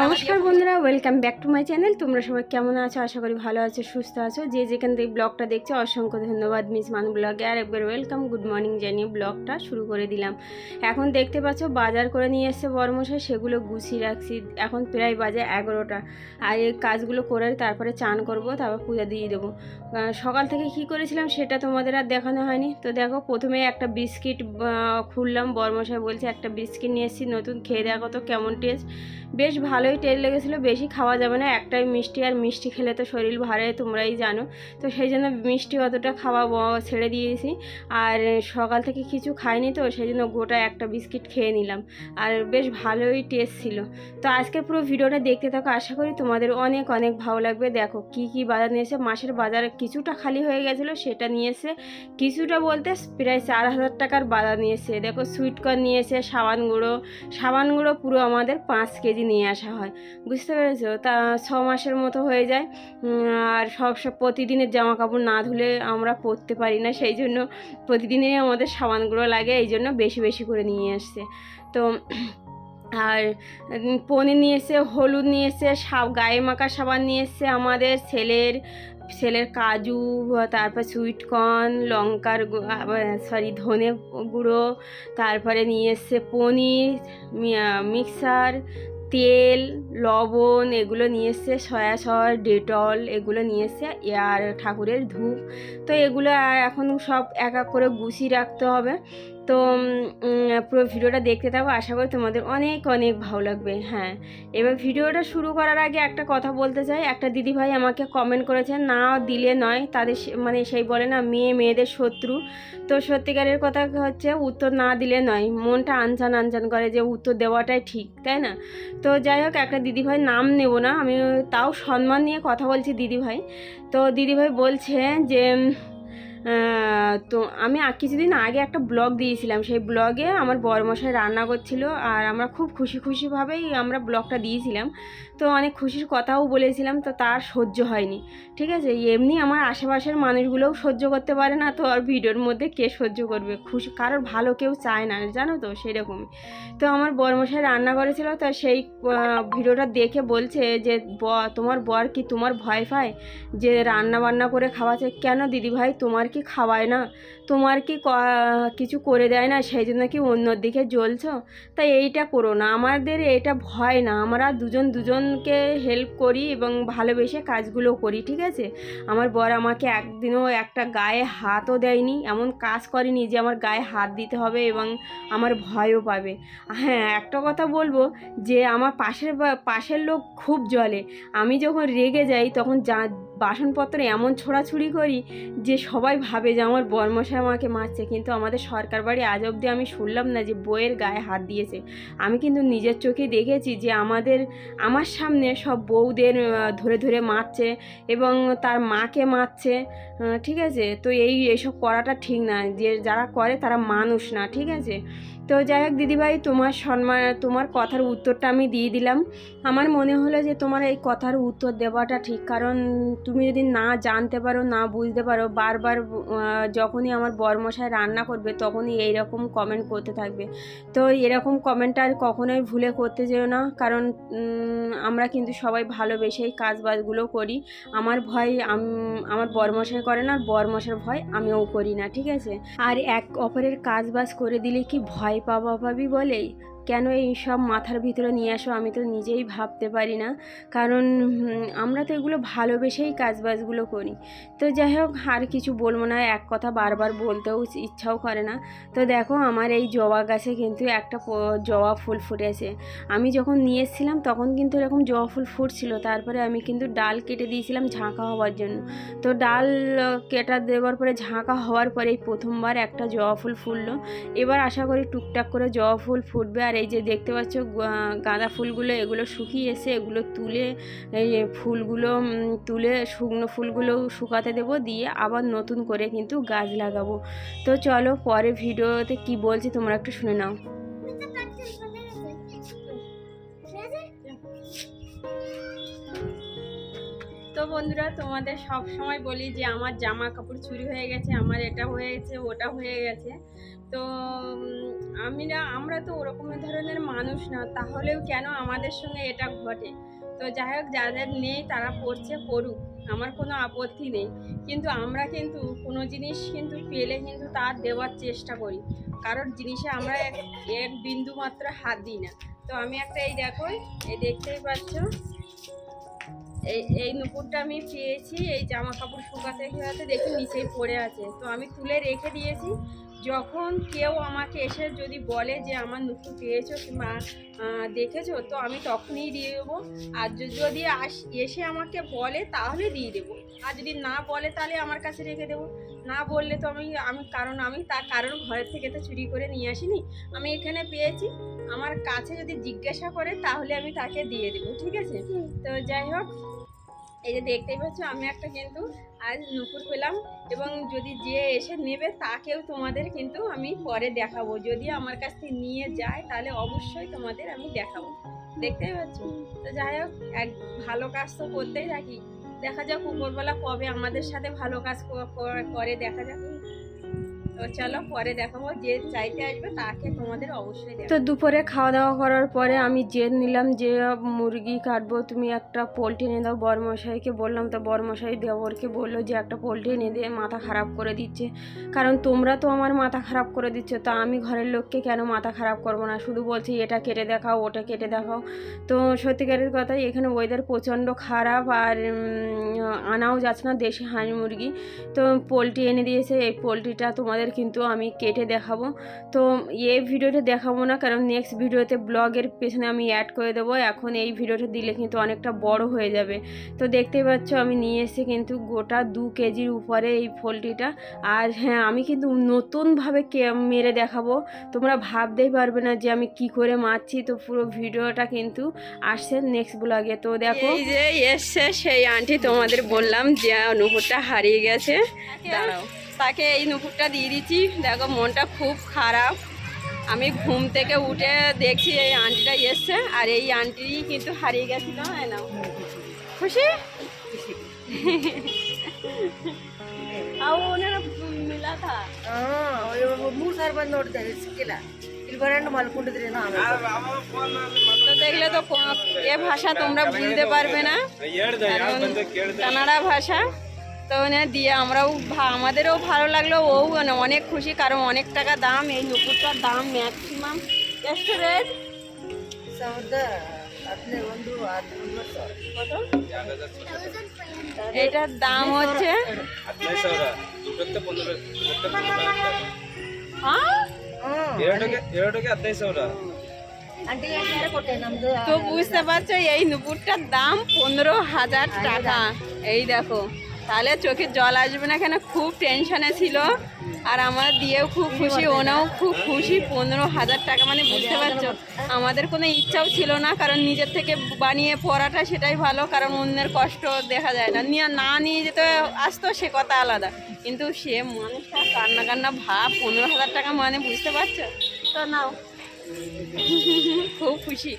নমস্কার বন্ধুরা welcome back to my channel তোমরা সবাই কেমন আছো? আশা করি ভালো আছো সুস্থ আছো। যে যেখান থেকে ব্লগটা দেখছ অসংখ্য ধন্যবাদ মিস মান ব্লগে। আর একবার ওয়েলকাম গুড মর্নিং জানিয়ে ব্লগটা শুরু করে দিলাম। এখন দেখতে পাচ্ছ বাজার করে নিয়ে এসছে বর্মশাই সেগুলো গুছিয়ে রাখছি। এখন প্রায় বাজে এগারোটা। আর এই কাজগুলো করে তারপরে চান করব তারপর পূজা দিয়ে দেবো। সকাল থেকে কি করেছিলাম সেটা তোমাদের আর দেখানো হয়নি। তো দেখো প্রথমে একটা বিস্কিট খুললাম। বর্মশাই বলছে একটা বিস্কিট নিয়ে এসেছি নতুন খেয়ে দেখো তো কেমন টেস্ট। বেশ ভালোই টেস্ট লেগেছিলো, বেশি খাওয়া যাবে না, একটাই মিষ্টি আর মিষ্টি খেলে তো শরীর ভারে, তোমরাই জানো। তো সেই জন্য মিষ্টি অতটা খাওয়া ছেড়ে দিয়েছি। আর সকাল থেকে কিছু খাইনি তো, সেই জন্য গোটা একটা বিস্কিট খেয়ে নিলাম। আর বেশ ভালোই টেস্ট ছিল। তো আজকে পুরো ভিডিওটা দেখতে থাকো, আশা করি তোমাদের অনেক অনেক ভালো লাগবে। দেখো কি কি বাজার নিয়েছে মাসের বাজার কিছুটা খালি হয়ে গেছিল, সেটা নিয়েছে কিছুটা বলতে প্রায় চার হাজার টাকার বাজার নিয়েছে দেখো সুইটকর্ন নিয়েছে সাবান গুঁড়ো সাবান গুঁড়ো পুরো আমাদের পাঁচ কেজি নিয়ে আসা হয়। বুঝতে পেরেছ? তা ছ মাসের মতো হয়ে যায়। আর সব সব প্রতিদিনের জামা কাপড় না ধুলে আমরা পরতে পারি না। সেই জন্য প্রতিদিনই আমাদের সাবানগুলো লাগে, এই জন্য বেশি বেশি করে নিয়ে আসছে। তো আর পনির নিয়ে এসে, হলুদ নিয়ে এসে, সাব, গায়ে মাখা সাবান নিয়ে এসে আমাদের ছেলের ছেলের কাজু, তারপর সুইটকর্ন লঙ্কার সরি ধনে গুঁড়ো, তারপরে নিয়ে এসছে পনির মিক্সার তেল, লবণ এগুলো নিয়ে এসছে সয়া সস, ডেটল এগুলো নিয়ে এসছে আর ঠাকুরের ধূপ। তো এগুলো এখন সব এক এক করে গুছিয়ে রাখতে হবে। তো পুরো ভিডিওটা দেখতে থাকো। আশা করি তোমাদের অনেক অনেক ভালো লাগবে। হ্যাঁ এবার ভিডিওটা শুরু করার আগে একটা কথা বলতে চাই। একটা দিদিভাই আমাকে কমেন্ট করেছে, না দিলে নয়। তাদের মানে সেই বলে না, মেয়ে, মেয়েদের শত্রু। তো সত্যিকারের কথা হচ্ছে, উত্তর না দিলে নয়। মনটা আনচান আনচান করে যে উত্তর দেওয়াটাই ঠিক, তাই না? তো যাই হোক, একটা দিদিভাই নাম নেব না আমি তাও সম্মান নিয়ে কথা বলছি দিদিভাই। তো দিদিভাই বলছে যে তো আমি কিছুদিন আগে একটা ব্লগ দিয়েছিলাম। সেই ব্লগে আমার বরমশাই রান্না করছিল আর আমরা খুব খুশি খুশিভাবেই আমরা ব্লগটা দিয়েছিলাম। তো অনেক খুশির কথাও বলেছিলাম, তো তার সহ্য হয়নি। ঠিক আছে? এমনি আমার আশেপাশের মানুষগুলোও সহ্য করতে পারে না, তো আর ভিডিওর মধ্যে কে সহ্য করবে? খুশি, কারোর ভালো কেউ চায় না, জানো তো? সেরকমই। তো আমার বরমশাই রান্না করেছিল, তো সেই ভিডিওটা দেখে বলছে যে তোমার বর কি তোমার ভয় পায় যে রান্না বান্না করে খাওয়াচ্ছে? কেন দিদি ভাই তোমার কি খাওয়ায় না? তোমার কি কিছু করে দেয় না? সেই জন্য কি অন্যর দিকে জ্বলছ? তাই এইটা করো না। আমাদের এটা ভয় না। আমরা দুজন দুজনকে হেল্প করি এবং ভালোবেসে কাজগুলো করি, ঠিক আছে? আমার বর আমাকে একদিনও একটা গায়ে হাতও দেয়নি, এমন কাজ করেনি যে আমার গায়ে হাত দিতে হবে এবং আমার ভয়ও পাবে। হ্যাঁ একটা কথা বলব যে আমার পাশের পাশের লোক খুব জলে আমি যখন রেগে যাই তখন যা, বাসনপত্র এমন ছোড়াছুড়ি করি যে সবাই ভাবে যে আমার বরমশাই আমাকে মারছে, কিন্তু আমাদের সরকার বাড়ি আজ অবধি আমি শুনলাম না যে বইয়ের গায়ে হাত দিয়েছে। আমি কিন্তু নিজের চোখে দেখেছি যে আমাদের, আমার সামনে সব বউদের ধরে ধরে মারছে এবং তার মাকে মারছে ঠিক আছে? তো এই এসব করাটা ঠিক না। যে যারা করে তারা মানুষ না, ঠিক আছে? তো যাই হোক দিদিভাই, তোমার সম্মান, তোমার কথার উত্তরটা আমি দিয়ে দিলাম। আমার মনে হলো যে তোমার এই কথার উত্তর দেওয়াটা ঠিক, কারণ তুমি যদি না জানতে পারো, না বুঝতে পারো, বারবার যখনই আমার বরমশাই রান্না করবে তখনই এই রকম কমেন্ট করতে থাকবে। তো এরকম কমেন্ট আর কখনোই ভুলে করতে যেও না, কারণ আমরা কিন্তু সবাই ভালোবেসেই কাজ বাজগুলো করি। আমার ভয়, আম- আমার বরমশাই করে না, আর বরমশার ভয় আমিও করি না, ঠিক আছে? আর এক অপরের কাজ বাজ করে দিলে কি ভয় পাবা পাবি বলেই? কেন এই সব মাথার ভিতরে নিয়ে আসো? আমি তো নিজেই ভাবতে পারি না। কারণ আমরা তো এগুলো ভালোবেসেই কাজবাজগুলো করি। তো যাই হোক, আর কিছু বলব না। এক কথা বারবার বলতেও ইচ্ছাও করে না। তো দেখো, আমার এই জবা গাছে কিন্তু একটা জবা ফুল ফুটেছে। আমি যখন নিয়ে এসেছিলাম, তখন কিন্তু এরকম জবা ফুল ফুটছিল। তারপরে আমি কিন্তু ডাল কেটে দিয়েছিলাম ঝাঁকা হওয়ার জন্য। তো ডাল কেটা দেওয়ার পরে ঝাঁকা হওয়ার পরেই প্রথমবার একটা জবা ফুল ফুললো এবার আশা করি টুকটাক করে জবা ফুল ফুটবে। আর এই যে দেখতে পাচ্ছ গাঁদা ফুলগুলো, এগুলো শুকিয়ে এসে এগুলো তুলে, এই ফুলগুলো তুলে শুকনো ফুলগুলো শুকাতে দেবো, দিয়ে আবার নতুন করে কিন্তু গাছ লাগাবো। তো চলো পরে ভিডিওতে কি বলছি তোমরা একটু শুনে নাও। তো বন্ধুরা, তোমাদের সব সময় বলি যে আমার জামা কাপড় চুরি হয়ে গেছে, আমার এটা হয়ে গেছে, ওটা হয়ে গেছে। তো উম, আমি না আমরা তো ওরকম ধরনের মানুষ না তাহলেও কেন আমাদের সঙ্গে এটা ঘটে? তো যাই হোক যাদের নেই তারা পড়ছে পড়ুক আমার কোনো আপত্তি নেই। কিন্তু আমরা কিন্তু কোনো জিনিস কিন্তু পেলে কিন্তু তার দেওয়ার চেষ্টা করি। কারোর জিনিসে আমরা এক এক বিন্দু মাত্র হাত দিই না। তো আমি একটা এই দেখো এই দেখতেই পাচ্ছ? এই এই নুপুরটা আমি পেয়েছি এই জামা কাপড় শুকাতে শুকাতে দেখি নিচেই পড়ে আছে। তো আমি তুলে রেখে দিয়েছি যখন কেউ আমাকে এসে যদি বলে যে আমার নুপুর পেয়েছ কিংবা দেখেছ তো আমি তখনই দিয়ে দেবো। আর যদি আস এসে আমাকে বলে তাহলে দিয়ে দেবো। আর যদি না বলে তাহলে আমার কাছে রেখে দেবো। না বললে তো আমি আমি কারণ আমি তার কারণ ঘরের থেকে তো চুরি করে নিয়ে আসিনি। আমি এখানে পেয়েছি। আমার কাছে যদি জিজ্ঞাসা করে তাহলে আমি তাকে দিয়ে দেবো ঠিক আছে? তো যাই হোক এই যে দেখতেই পাচ্ছ, আমি একটা কিন্তু আজ নুপুর পেলাম এবং যদি যে এসে নেবে তাকেও তোমাদের কিন্তু আমি পরে দেখাবো। যদি আমার কাছ থেকে নিয়ে যায় তাহলে অবশ্যই তোমাদের আমি দেখাবো। দেখতেই পাচ্ছ? তো যাই হোক, এক ভালো কাজ তো করতেই থাকি। দেখা যাক উপরবেলা কবে আমাদের সাথে ভালো কাজ করে, দেখা যাক। তো চলো পরে দেখাবো যে চাইতে আসবে তাকে তোমাদের অবশ্যই তো দুপুরে খাওয়া দাওয়া করার পরে আমি জেদ নিলাম যে মুরগি কাটবো তুমি একটা পোলট্রি এনে দাও। বরমশাইকে বললাম তো বরমশাই দেওরকে বলল যে একটা পোলট্রি এনে দিয়ে মাথা খারাপ করে দিচ্ছে। কারণ তোমরা তো আমার মাথা খারাপ করে দিচ্ছ তা আমি ঘরের লোককে কেন মাথা খারাপ করব না? শুধু বলছি এটা কেটে দেখাও ওটা কেটে দেখাও। তো সত্যিকারের কথা এখানে ওয়েদার প্রচণ্ড খারাপ আর আনাও যাচ্ছে না দেশি হাঁস মুরগি। তো পোলট্রি এনে দিয়েছে এই পোলট্রিটা তোমাদের কিন্তু আমি কেটে দেখাবো। তো এই ভিডিওটা দেখাবো না কারণ নেক্সট ভিডিওতে ব্লগের পেছনে আমি অ্যাড করে দেবো। এখন এই ভিডিওটা দিলে কিন্তু অনেকটা বড় হয়ে যাবে। তো দেখতেই পাচ্ছ আমি নিয়ে এসে কিন্তু গোটা দু কেজির উপরে এই পোলট্রিটা আর হ্যাঁ আমি কিন্তু নতুনভাবে কে মেরে দেখাবো। তোমরা ভাবতেই পারবে না যে আমি কি করে মারছি। তো পুরো ভিডিওটা কিন্তু আসছে নেক্সট ব্লগে তো দেখো। এই যে এসছে সেই আন্টি তোমাদের বললাম যে নুপুরটা হারিয়ে গেছে। দাঁড়াও। তাকে এই নুপুরটা দিয়ে দিচ্ছি। দেখো, মনটা খুব খারাপ। আমি ঘুম থেকে উঠে দেখছি এই আন্টিটা এসছে, আর এই আন্টি কিন্তু হারিয়ে গেছিল না? খুশি? তো দেখলে তো এ ভাষা তোমরা বুঝতে পারবে না। কানাডা ভাষা। তো দিয়ে আমরাও আমাদেরও ভালো লাগল ও মানে অনেক খুশি কারণ অনেক টাকা দাম এই নুপুরটার দাম ম্যাক্সিমাম এটার দাম হচ্ছে? হ্যাঁ? তো। বুঝতে পারছ এই নুপুরটার দাম পনেরো হাজার টাকা। এই দেখো। তাহলে চোখে জল আসবে না কেন? খুব টেনশনে ছিল। আর আমার দিয়েও খুব খুশি, ওনাও খুব খুশি। পনেরো হাজার টাকা মানে বুঝতে পারছ? আমাদের কোনো ইচ্ছাও ছিল না, কারণ নিজের থেকে বানিয়ে পড়াটা সেটাই ভালো, কারণ অন্যের কষ্ট দেখা যায় না। নিয়ে না নিয়ে যেতে আসতো, সে কথা আলাদা। কিন্তু সে মানুষটা কান্না কান্না ভাব, পনেরো হাজার টাকা মানে বুঝতে পারছ? তো নাও। খুব খুশি।